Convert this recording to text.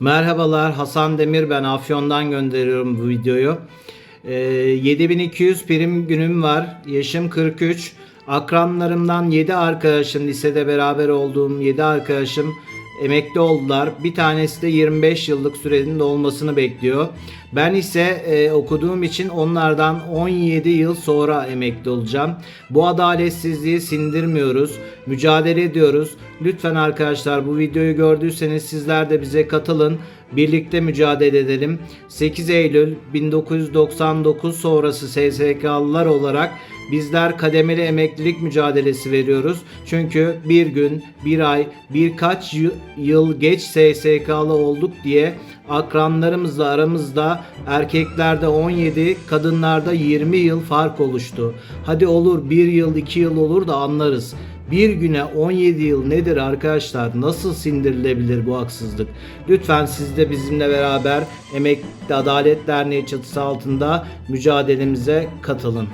Merhabalar Hasan Demir ben Afyon'dan gönderiyorum bu videoyu. Ee, 7200 prim günüm var. Yaşım 43. Akranlarımdan 7 arkadaşım lisede beraber olduğum 7 arkadaşım emekli oldular. Bir tanesi de 25 yıllık sürenin dolmasını bekliyor. Ben ise e, okuduğum için onlardan 17 yıl sonra emekli olacağım. Bu adaletsizliği sindirmiyoruz. Mücadele ediyoruz. Lütfen arkadaşlar bu videoyu gördüyseniz sizler de bize katılın. Birlikte mücadele edelim. 8 Eylül 1999 sonrası SSK'lılar olarak bizler kademeli emeklilik mücadelesi veriyoruz. Çünkü bir gün, bir ay, birkaç y- yıl geç SSK'lı olduk diye akranlarımızla aramızda erkeklerde 17, kadınlarda 20 yıl fark oluştu. Hadi olur 1 yıl, 2 yıl olur da anlarız. Bir güne 17 yıl nedir arkadaşlar? Nasıl sindirilebilir bu haksızlık? Lütfen siz de bizimle beraber Emekli Adalet Derneği çatısı altında mücadelemize katılın.